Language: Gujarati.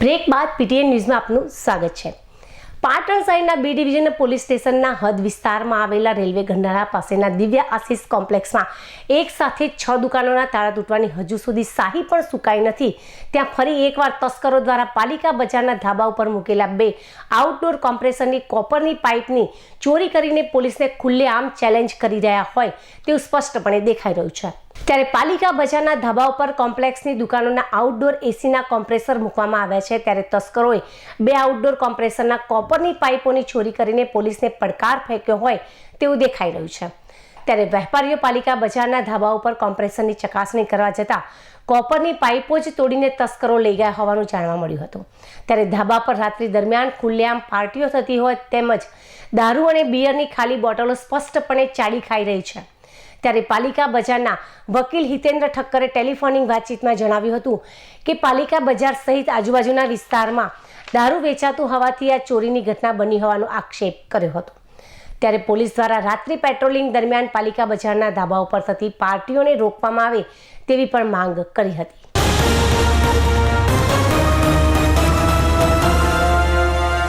બ્રેક બાદ પીટીએન ન્યૂઝમાં આપનું સ્વાગત છે. પાટણ શહેરના બી ડિવિઝન પોલીસ સ્ટેશનના હદ વિસ્તારમાં આવેલા રેલવે ગંડાળા પાસેના દિવ્ય આશીષ કોમ્પ્લેક્સમાં એક સાથે છ દુકાનોના તાળા તૂટવાની હજુ સુધી શાહી પણ સુકાઈ નથી. ત્યાં ફરી એકવાર તસ્કરો દ્વારા પાલિકા બજારના ધાબા ઉપર મૂકેલા બે આઉટડોર કોમ્પ્રેસરની કોપરની પાઇપની ચોરી કરીને પોલીસને ખુલ્લેઆમ ચેલેન્જ કરી રહ્યા હોય તેવું સ્પષ્ટપણે દેખાઈ રહ્યું છે. ત્યારે પાલિકા બજારના ધાબા ઉપર કોમ્પ્લેક્સની દુકાનોના આઉટડોર એસીના કોમ્પ્રેસર મૂકવામાં આવ્યા છે. ત્યારે તસ્કરોએ બે આઉટડોર કોમ્પ્રેસરના કોપરની પાઇપોની ચોરી કરીને પોલીસને પડકાર ફેંક્યો હોય તેવું દેખાઈ રહ્યું છે. ત્યારે વેપારીઓ પાલિકા બજારના ધાબા ઉપર કોમ્પ્રેસરની ચકાસણી કરવા જતાં કોપરની પાઇપો જ તોડીને તસ્કરો લઈ ગયા હોવાનું જાણવા મળ્યું હતું. ત્યારે ધાબા પર રાત્રિ દરમિયાન ખુલ્લેઆમ પાર્ટીઓ થતી હોય તેમજ દારૂ અને બિયરની ખાલી બોટલો સ્પષ્ટપણે ચાડી ખાઈ રહી છે. ત્યારે પાલિકા બજારના વકીલ હિતેન્દ્ર ઠક્કરે ટેલિફોનિક વાતચીતમાં જણાવ્યું હતું કે પાલિકા બજાર સહિત આજુબાજુના વિસ્તારમાં દારૂ વેચાતું હોવાથી આ ચોરીની ઘટના બની હોવાનો આક્ષેપ કર્યો હતો. ત્યારે પોલીસ દ્વારા રાત્રિ પેટ્રોલિંગ દરમિયાન પાલિકા બજારના ધાબા ઉપર થતી પાર્ટીઓને રોકવામાં આવે તેવી પણ માંગ કરી હતી.